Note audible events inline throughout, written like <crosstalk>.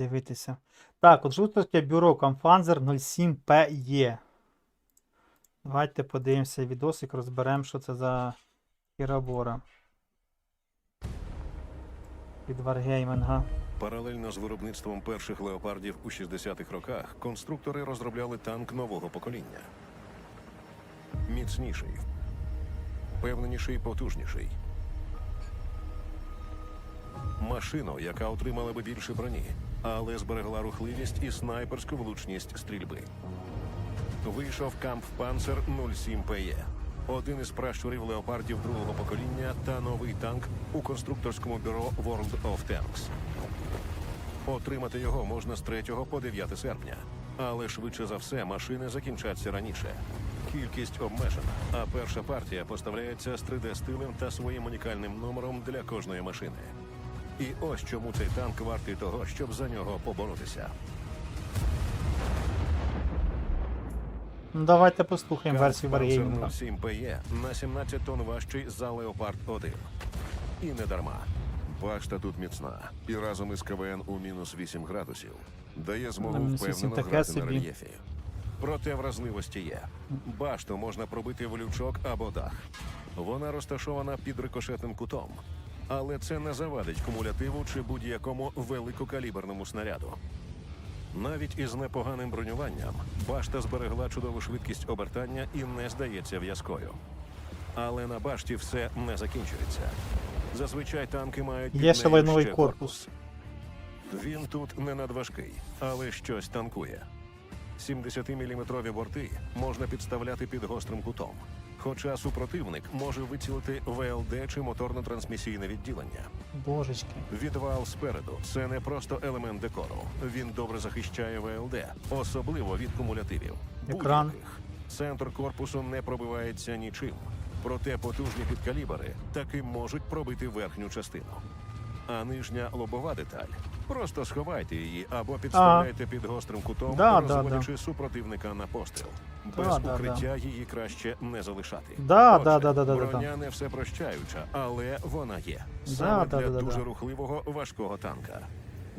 дивитися. Так, от жутовське бюро Камфанзер 07PE. Давайте подивимося відосик, розберемо, що це за хірабора. Від Варгейминга. Паралельно з виробництвом перших леопардів у 60-х роках конструктори розробляли танк нового покоління. Міцніший, впевненіший, потужніший. Машину, яка отримала би більше броні, але зберегла рухливість і снайперську влучність стрільби. Вийшов Kampfpanzer 07 PE. Один із пращурів леопардів другого покоління та новий танк у конструкторському бюро World of Tanks. Отримати його можна з 3 по 9 серпня. Але швидше за все машини закінчаться раніше. Кількість обмежена, а перша партія поставляється з 3D-стилем та своїм унікальним номером для кожної машини. І ось чому цей танк вартий того, щоб за нього поборотися. Ну, давайте послухаємо версію Варгейминга. 07 PE на 17 тонн важчий за Леопард 1. І не дарма. Башта тут міцна, і разом із КВН у мінус 8 градусів дає змогу На мінус 8 впевнено таке грати на собі. рельєфі. Проте вразливості є. Башту можна пробити в лючок або дах. Вона розташована під рикошетним кутом. Але це не завадить кумулятиву чи будь-якому великокаліберному снаряду. Навіть із непоганим бронюванням башта зберегла чудову швидкість обертання і не здається в'язкою. Але на башті все не закінчується. Зазвичай танки мають Є ще лайновий корпус. Він тут не надважкий, але щось танкує. 70-мм борти можна підставляти під гострим кутом. Хоча супротивник може вицілити ВЛД чи моторно-трансмісійне відділення. Божечки. Відвал спереду це не просто елемент декору. Він добре захищає ВЛД, особливо від кумулятивів. Екран. Центр корпусу не пробивається нічим. Проте потужні підкалібери таки можуть пробити верхню частину. А нижня лобова деталь. Просто сховайте її або підставляйте під гострим кутом, Да, да, розводячи супротивника на постріл. Да, Без да, укриття її краще не залишати. Да, Отже, да, да, да, да, да, броня не все прощаюча, але вона є. Саме да, для да, да, дуже да. рухливого важкого танка.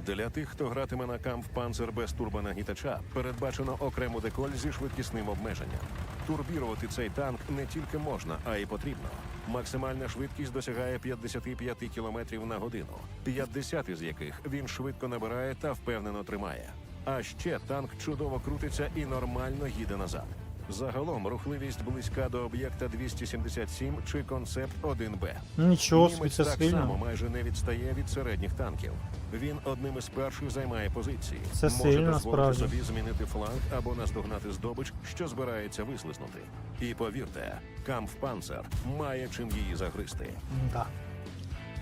Для тих, хто гратиме на Kampfpanzer без турбонагнітача, передбачено окрему деколь зі швидкісним обмеженням. Турбірувати цей танк не тільки можна, а й потрібно. Максимальна швидкість досягає 55 км на годину, 50 із яких він швидко набирає та впевнено тримає. А ще танк чудово крутиться і нормально їде назад. Загалом рухливість близька до об'єкта 277 чи концепт 1Б. Нічого собі, це так само майже не відстає від середніх танків. Він одним із перших займає позиції. Це Може сильно, дозволити справді. собі змінити фланг або наздогнати здобич, що збирається вислизнути. І повірте, Камфпанцер має чим її загризти. Да.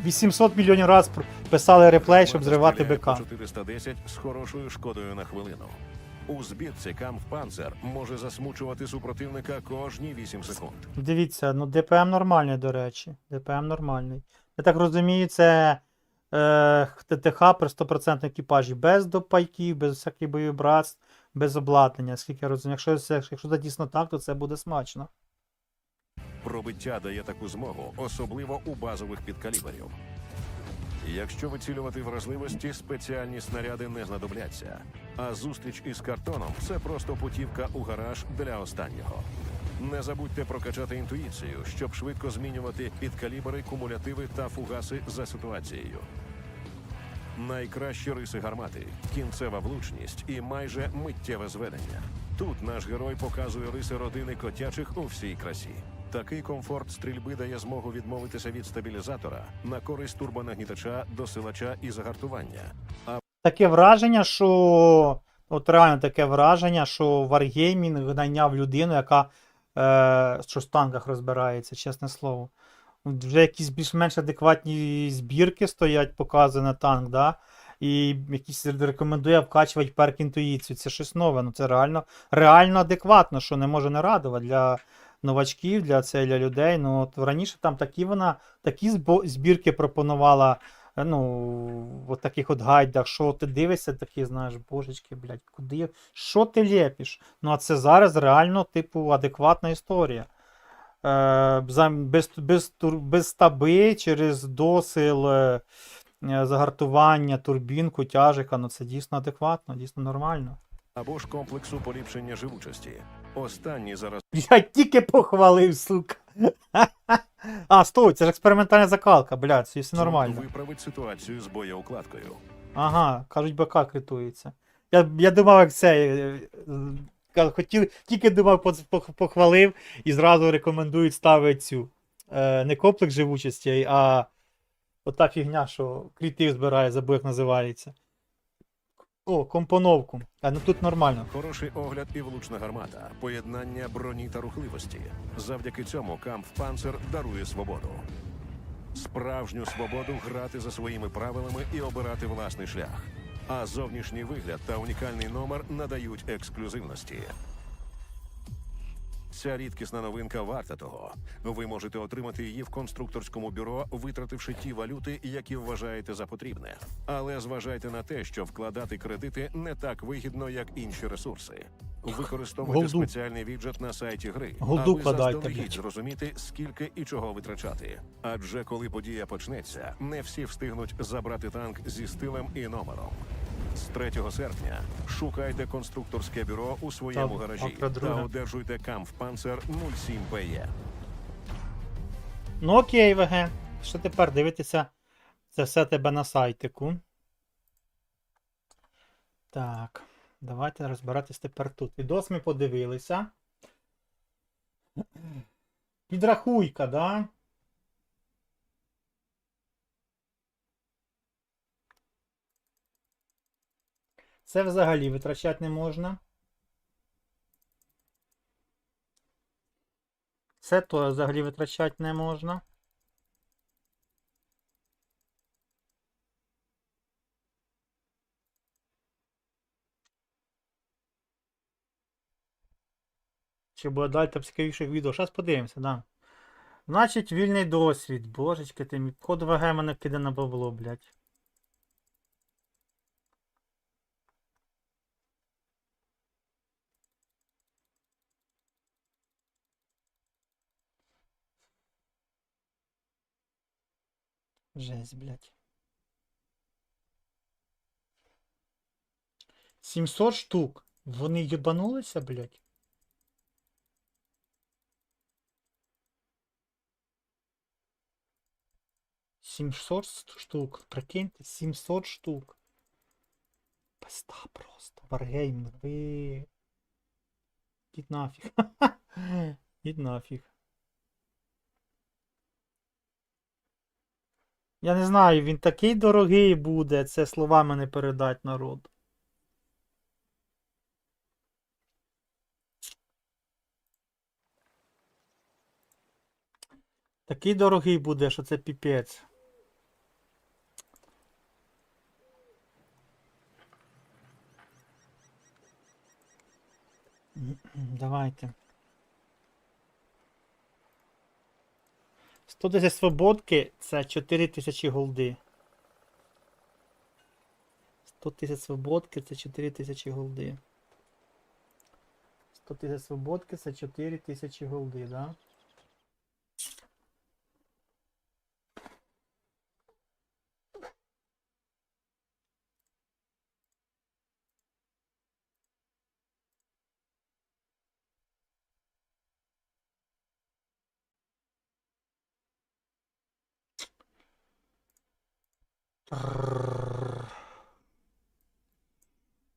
800 мільйонів разів писали реплей, щоб зривати БК. по 410 з хорошою шкодою на хвилину. У збірці Камфпанцер може засмучувати супротивника кожні 8 секунд. Дивіться, ну ДПМ нормальний, до речі. ДПМ нормальний. Я так розумію, це е, ТТХ при 100% екіпажі. Без допайків, без всяких боєбратств, без обладнання. Скільки я розумію. Якщо, якщо це дійсно так, то це буде смачно. Пробиття дає таку змогу, особливо у базових підкаліберів. Якщо вицілювати вразливості, спеціальні снаряди не знадобляться. А зустріч із картоном це просто путівка у гараж для останнього. Не забудьте прокачати інтуїцію, щоб швидко змінювати підкалібери, кумулятиви та фугаси за ситуацією. Найкращі риси гармати, кінцева влучність і майже миттєве зведення. Тут наш герой показує риси родини котячих у всій красі. Такий комфорт стрільби дає змогу відмовитися від стабілізатора на користь турбонагнітача, досилача і загартування. А Таке враження, що. От реально таке враження, що Wargaming найняв людину, яка е, що в танках розбирається, чесне слово. Вже якісь більш-менш адекватні збірки стоять, показує на танк, да? і якісь рекомендує вкачувати перк інтуїцію. Це щось нове. Ну це реально, реально адекватно, що не може не радувати для новачків, для, це, людей. Ну, от раніше там такі вона, такі збірки пропонувала е, ну, от таких от гайдах, що ти дивишся, такі, знаєш, божечки, блядь, куди, що ти лепиш? Ну, а це зараз реально, типу, адекватна історія. Е, без, без, без стаби, через досил е, е, загартування, турбінку, тяжика, ну це дійсно адекватно, дійсно нормально. або ж комплексу поліпшення живучості. Останній зараз <laughs> Я тільки похвалив, сука. <laughs> А, стой, це ж експериментальна закалка, блядь, це все нормально. виправить ситуацію з боєукладкою. Ага, кажуть, БК критується. Я, я думав, як це. е, е, Хотів, тільки думав, похвалив і зразу рекомендують ставити цю. Е, не комплекс живучості, а ота фігня, що крітив збирає, забув, як називається. О, компоновку. А ну тут нормально. Хороший огляд і влучна гармата, поєднання броні та рухливості. Завдяки цьому Камп Панцер дарує свободу. Справжню свободу грати за своїми правилами і обирати власний шлях. А зовнішній вигляд та унікальний номер надають ексклюзивності. Ця рідкісна новинка варта того. Ви можете отримати її в конструкторському бюро, витративши ті валюти, які вважаєте за потрібне. Але зважайте на те, що вкладати кредити не так вигідно, як інші ресурси. Використовуйте Голду. спеціальний віджет на сайті гри, Голду аби заздалегідь блядь. зрозуміти, скільки і чого витрачати. Адже коли подія почнеться, не всі встигнуть забрати танк зі стилем і номером. З 3 серпня шукайте конструкторське бюро у своєму Так, гаражі та одержуйте Kampfpanzer 07 PE. Ну окей, ВГ. Що тепер дивитися це все тебе на сайтику. Так, давайте розбиратись тепер тут. Відос ми подивилися. Підрахуйка, да? Це взагалі витрачати не можна. Це то взагалі витрачати не можна. Чи буде далі цікавіших відео? Зараз подивимося, да. Значить, вільний досвід. Божечки, ти мій код ВГ мене киде на бабло, блядь. Жесть, блядь. 700 штук. Вони їбанулися, блядь. Сімсот штук. Прикиньте, 700 штук. Пизда просто. Варгейм, ви. Ідіть нафіг. Ідіть <laughs> нафіг. Я не знаю, він такий дорогий буде, це словами не передать народ. Такий дорогий буде, що це піпець. Давайте. 110 свободки це 4000 голди. 100 тисяч свободки це 4000 голди. 100 тисяч свободки це 4000 голди, да?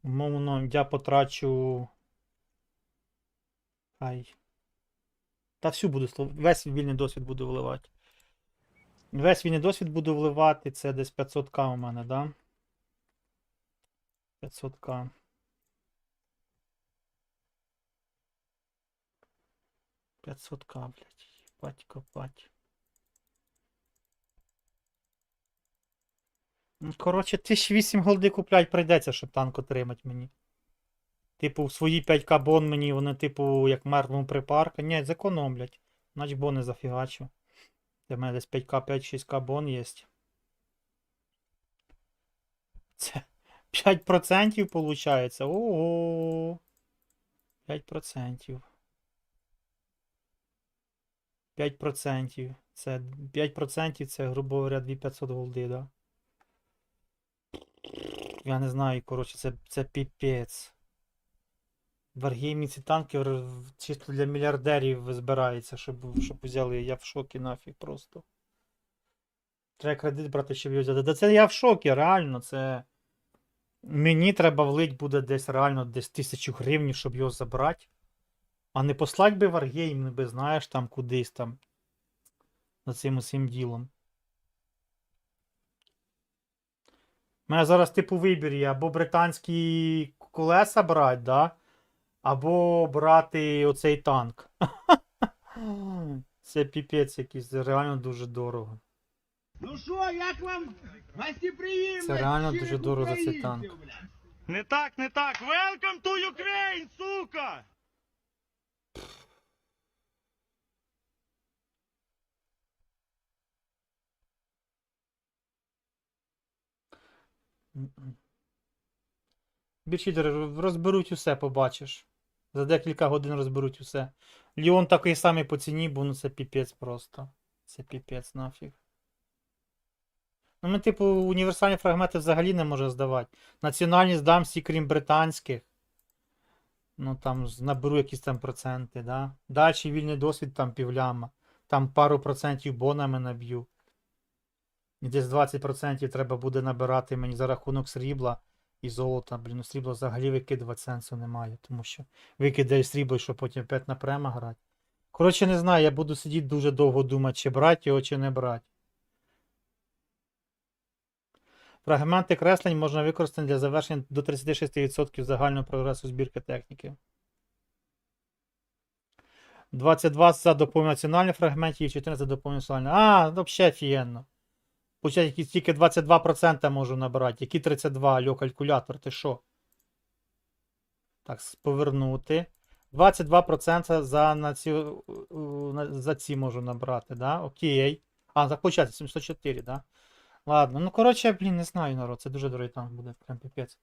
Умовно, я потрачу. Ай. Та всю буду весь вільний досвід буду вливати. Весь вільний досвід буду вливати, це десь 500к у мене, да? 500к. П'ятсот к блядь. Єбать копать. Коротше, 1008 голди куплять прийдеться, щоб танк отримати мені. Типу, свої 5к бон мені вони, типу, як мертвому припарка. Ні, зекономлять. Значить бони зафігачу. Для мене десь 5к, 5-6к бон є. Це 5% виходить. Ого. 5%. 5%. Це 5% це, грубо говоря, 2500 голди, да? Я не знаю, коротше, це, це піпець. Варгеймі ці танки чисто для мільярдерів збирається, щоб, щоб взяли. Я в шокі нафіг просто. Треба кредит брати, щоб його взяти. Да це я в шокі, реально, це. Мені треба влить буде десь реально десь тисячу гривень, щоб його забрати. А не послать би Wargame, би, знаєш, там кудись там. За цим усім ділом. У мене зараз типу вибір є або британські колеса брати, да? або брати оцей танк. <laughs> Це піпець якийсь, це реально дуже дорого. Ну що, як вам гостеприємність? Це реально дуже дорого за цей танк. Не так, не так. Welcome to Ukraine, сука! Більшідери розберуть усе, побачиш. За декілька годин розберуть усе. Ліон такий самий по ціні, бо ну це піпець просто. Це піпець нафіг. Ну, ми, типу, універсальні фрагменти взагалі не може здавати. Національні здам всі, крім британських. Ну там наберу якісь там проценти, да. Далі вільний досвід там півляма. Там пару процентів бонами наб'ю. Десь 20% треба буде набирати мені за рахунок срібла і золота. Блін, ну срібло взагалі викидувати сенсу немає, тому що викидаю срібло, щоб потім опять на према грати. Коротше, не знаю, я буду сидіти дуже довго думати, чи брати його, чи не брати. Фрагменти креслень можна використати для завершення до 36% загального прогресу збірки техніки. 22 за допомогою національних фрагментів і 14 за допомогою національних. А, ну, взагалі офігенно. Получається, які тільки 22% можу набирати. Які 32, алло, калькулятор, ти що? Так, повернути. 22% за, на ці, за ці можу набрати, да? Окей. А, так получається 704, да? Ладно, ну коротше, блін, не знаю, народ. Це дуже дорогий танк буде, прям піпець.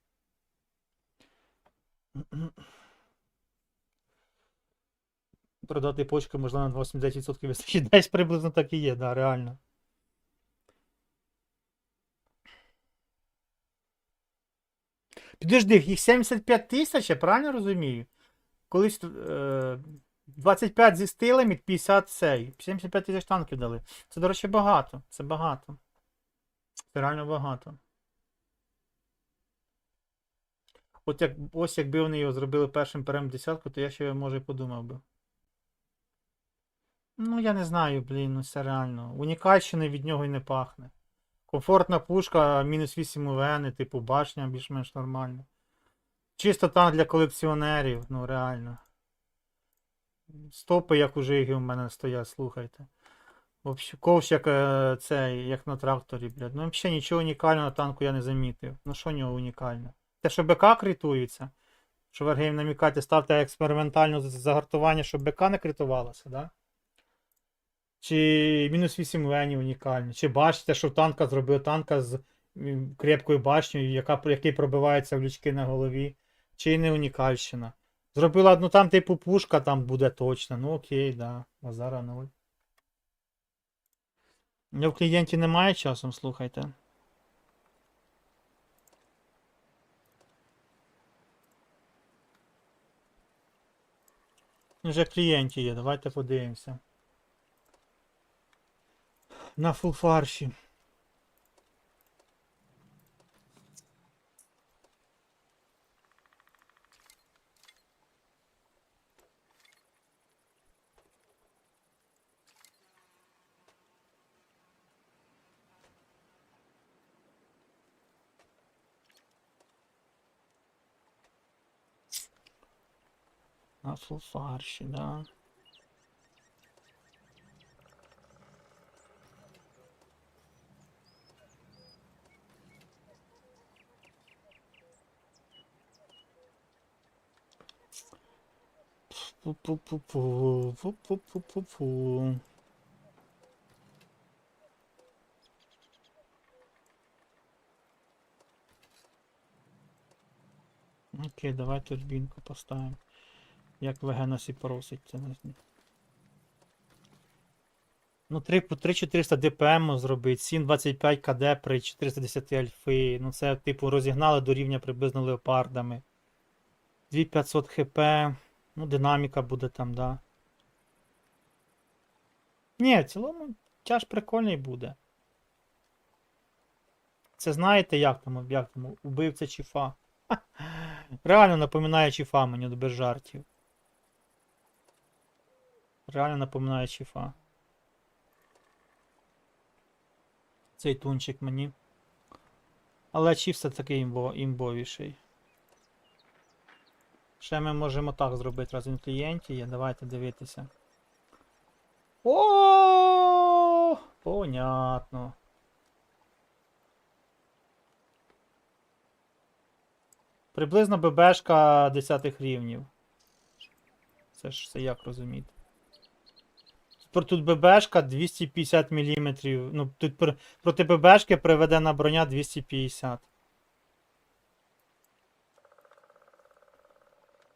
Продати почки, можливо, на 89% вистачить. Десь приблизно так і є, да, реально. Підожди, їх 75 тисяч, я правильно розумію? Колись е, 25 зі стилами, 50 цей. 75 тисяч танків дали. Це, до речі, багато. Це багато. Це реально багато. От як, ось якби вони його зробили першим перем десятку, то я ще може і подумав би. Ну, я не знаю, блін, ну це реально. Унікальщини від нього й не пахне. Комфортна пушка, мінус 8 УВН, типу башня більш-менш нормально. Чисто танк для колекціонерів, ну реально. Стопи, як у Жигі, у мене стоять, слухайте. Ковш як е, цей, як на тракторі, блядь. Ну взагалі нічого унікального танку я не замітив. Ну що в нього унікальне? Те, що БК критується. Що Варгейм намікати, ставте експериментально з- загартування, щоб БК не критувалося, да? Чи мінус 8 лені унікальні. Чи бачите, що танка зробив танка з крепкою башнею, яка, який пробивається в лючки на голові. Чи не унікальщина. Зробила, ну там типу пушка там буде точно. Ну окей, да. Базара нуль. Я в клієнті немає часом, слухайте. Вже клієнті є, давайте подивимося. На фулфарші. На фулфарші, да. Пу-пу-пу-пу. Окей, давай турбінку поставимо. Як ВГ нас і просить, це не. Ну, 3 по 3400 ДПМ зробити, 725 КД при 410 альфи. Ну, це, типу, розігнали до рівня приблизно леопардами. 2500 хп. Ну, динаміка буде там, да. Ні, в цілому тяж прикольний буде. Це знаєте, як там, як там, убивця Чіфа. <laughs> Реально напоминає Чіфа мені до без жартів. Реально напоминає Чіфа. Цей тунчик мені. Але Чіф все таки імбо, імбовіший. Ще ми можемо так зробити, раз він в клієнті є. Давайте дивитися. О, понятно. Приблизно ББшка 10 рівнів. Це ж це як розуміти. Тут ББшка 250 мм. Ну, тут проти ББшки приведена броня 250.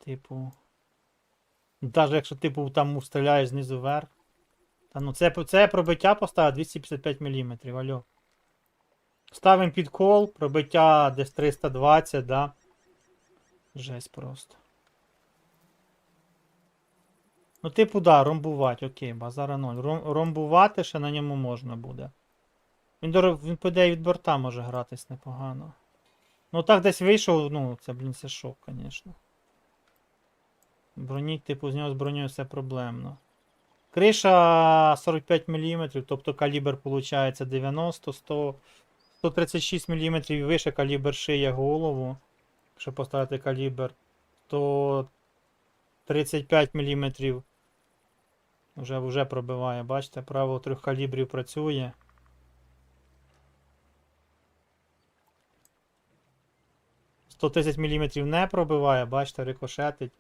Типу. Навіть якщо типу там стріляєш знизу вверх. Та ну це, це пробиття поставив 255 мм, алло. Ставимо під кол, пробиття десь 320, да. Жесть просто. Ну, типу, да, ромбувати, окей, базара 0. Ром, ромбувати ще на ньому можна буде. Він, дор... він по ідеї від борта може гратись непогано. Ну так десь вийшов, ну, це, блін, це шок, звісно. Броні, типу, з нього з бронею все проблемно. Криша 45 мм, тобто калібр виходить 90, 100, 136 мм і вище калібр шиє голову. Якщо поставити калібр, то 35 мм вже, вже пробиває. Бачите, право трьох калібрів працює. Сто 30 мм не пробиває, бачите, рикошетить.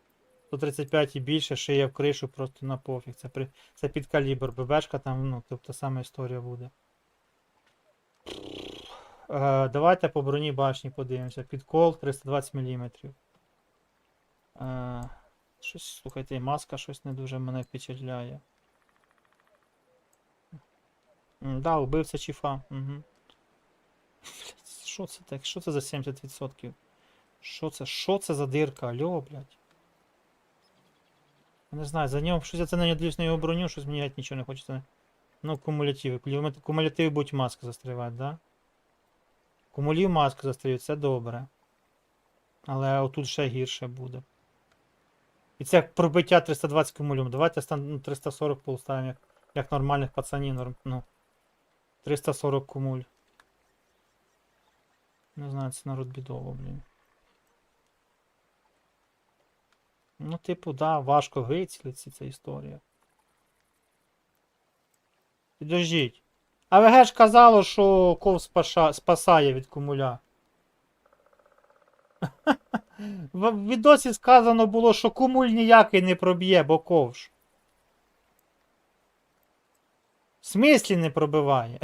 135 і більше шиє в кришу просто на пофіг. Це, при... це під калібр. ББшка там, ну, тобто сама історія буде. Е, давайте по броні башні подивимося. Підкол 320 мм. Е, щось, слухайте, маска щось не дуже мене впечатляє. М, Да, убивця чіфа. Угу. Що це так? Що це за 70%? Що це? Що це за дирка? Алло, блядь. Не знаю, за нього щось я це на дивлюсь на його броню, щось геть нічого не хочеться. Ну. Кумулятиви, кумулятиви будуть маски застрівати, да? Кумулів маски застрілюють, це добре. Але отут ще гірше буде. І це як пробиття 320 кумулюм. Давайте ну, 340 поставимо як, як нормальних пацанів. Норм, ну, 340 кумуль. Не знаю, це народ бідово, блін. Ну, типу, да, важко вицілитися ця історія. Підождіть. А ВГ ж казало, що ков спасає від кумуля. <laughs> В відосі сказано було, що кумуль ніякий не проб'є, бо ковш. В смислі не пробиває?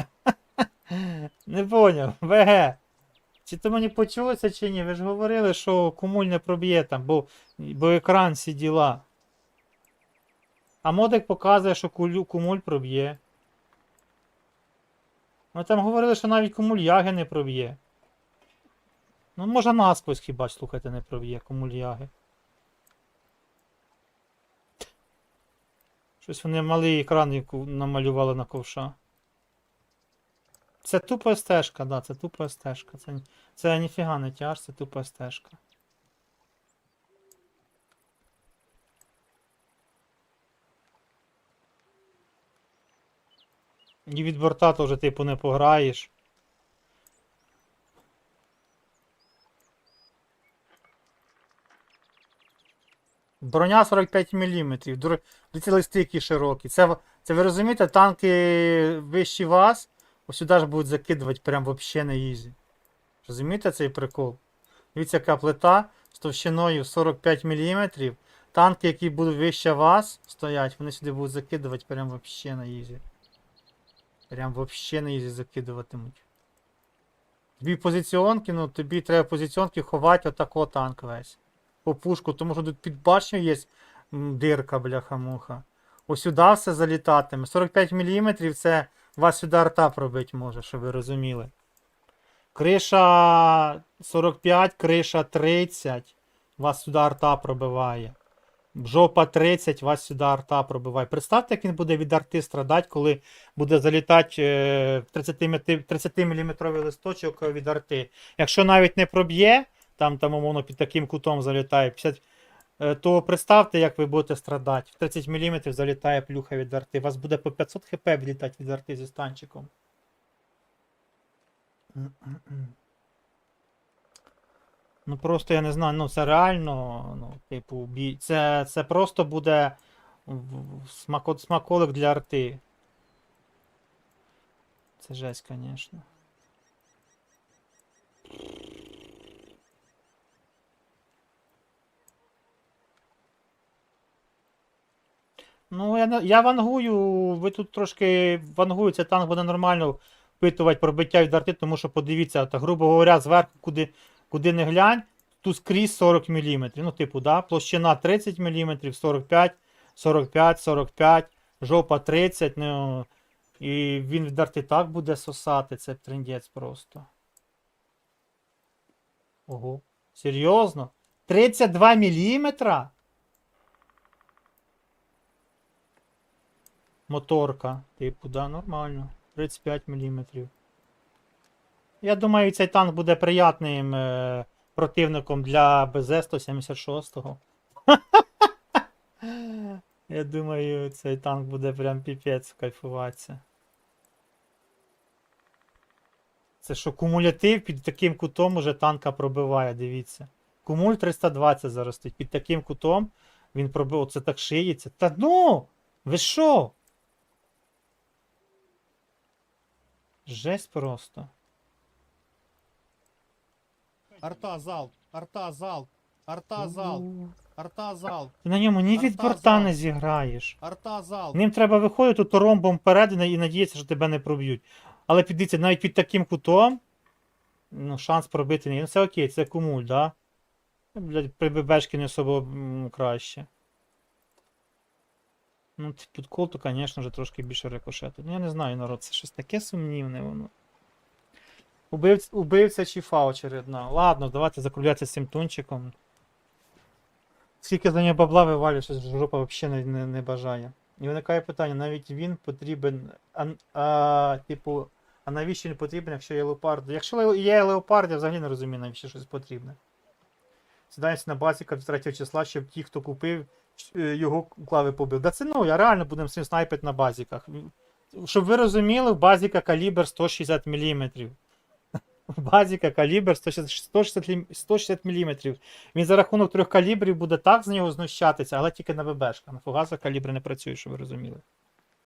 <laughs> Не поняв, ВГ. Чи то мені почулося, чи ні? Ви ж говорили, що кумуль не проб'є там, бо, бо екран всі діла. А модик показує, що кулю, кумуль проб'є. Ми там говорили, що навіть кумуль яги не проб'є. Ну, може насквозь хіба ж, слухайте, не проб'є кумуль яги. Щось вони малий екран намалювали на ковша. Це тупо стежка, да, це тупо стежка. Це, це ніфіга не тяж, це тупо стежка. І від борта вже типу не пограєш. Броня 45 мм. Ці листи широкі. Це, це ви розумієте, танки вищі вас, ось сюди ж будуть закидувати прям вообще на ізі. Розумієте цей прикол? Дивіться, яка плита з товщиною 45 мм. Танки, які будуть вище вас стоять, вони сюди будуть закидувати прям вообще на ізі. Прям вообще на ізі закидуватимуть. Тобі позиціонки, ну тобі треба позиціонки ховати отако танк весь. По пушку, тому що тут під башню є дирка, бляха-муха. Ось сюди все залітатиме. 45 мм це вас сюди арта пробити може, щоб ви розуміли. Криша 45, криша 30. Вас сюди арта пробиває. Жопа 30, вас сюди арта пробиває. Представте, як він буде від арти страдати, коли буде залітати е, 30 мм листочок від арти. Якщо навіть не проб'є, там, там умовно під таким кутом залітає 50, е, то представте, як ви будете страдати. В 30 мм залітає плюха від арти. Вас буде по 500 хп відлітати від арти зі станчиком. Ну просто я не знаю, ну це реально, ну, типу, бій. Це, це просто буде смаколик для арти. Це жесть, звісно. Ну, я, я вангую, ви тут трошки вангую, цей танк буде нормально впитувати пробиття від арти, тому що подивіться, та, грубо говоря, зверху, куди, куди не глянь, тут скрізь 40 мм. Ну, типу, да, площина 30 мм, 45, 45, 45, жопа 30, ну, і він від арти так буде сосати, це трендець просто. Ого. Серйозно? 32 мм? Моторка, типу, да, нормально. 35 мм. Я думаю, цей танк буде приятним е, противником для БЗ-176. <laughs> Я думаю, цей танк буде прям піпець кайфуватися. Це що, кумулятив під таким кутом уже танка пробиває, дивіться. Кумуль 320 зараз стоїть. Під таким кутом він пробив. Оце так шиється. Та ну! Ви що? Жесть просто. Арта залп, арта залп, арта залп, арта залп, Ти на ньому ні від Арта борта зал. не зіграєш. арта залп. Ним треба виходити тут ромбом вперед і на- надіятися, що тебе не проб'ють. Але піддивіться, навіть під таким кутом, ну, шанс пробити не. Ну це окей, це кумуль, да? Блядь, при ББшки не особо м, краще. Ну, під колту, звісно, вже трошки більше рикошету. Ну, я не знаю, народ, це щось таке сумнівне воно. Убивця, убивця чіфа очередна. Ладно, давайте закруглятися цим тунчиком. Скільки за нього бабла вивалює, що жопа взагалі не, не, не бажає. І виникає питання, навіть він потрібен. А, а, типу, а навіщо він потрібен, якщо є леопард? Якщо є леопард, я взагалі не розумію, навіщо щось потрібне. Сідається на від 3 числа, щоб ті, хто купив, його клави побив. Да це ну, я реально будемо цим снайпити на базіках. Щоб ви розуміли, в базіка калібр 160 мм. Базіка калібр 160, 160, 160 мм. Він за рахунок трьох калібрів буде так з нього знущатися, але тільки на ББшках. На фугасах калібри не працює, щоб ви розуміли.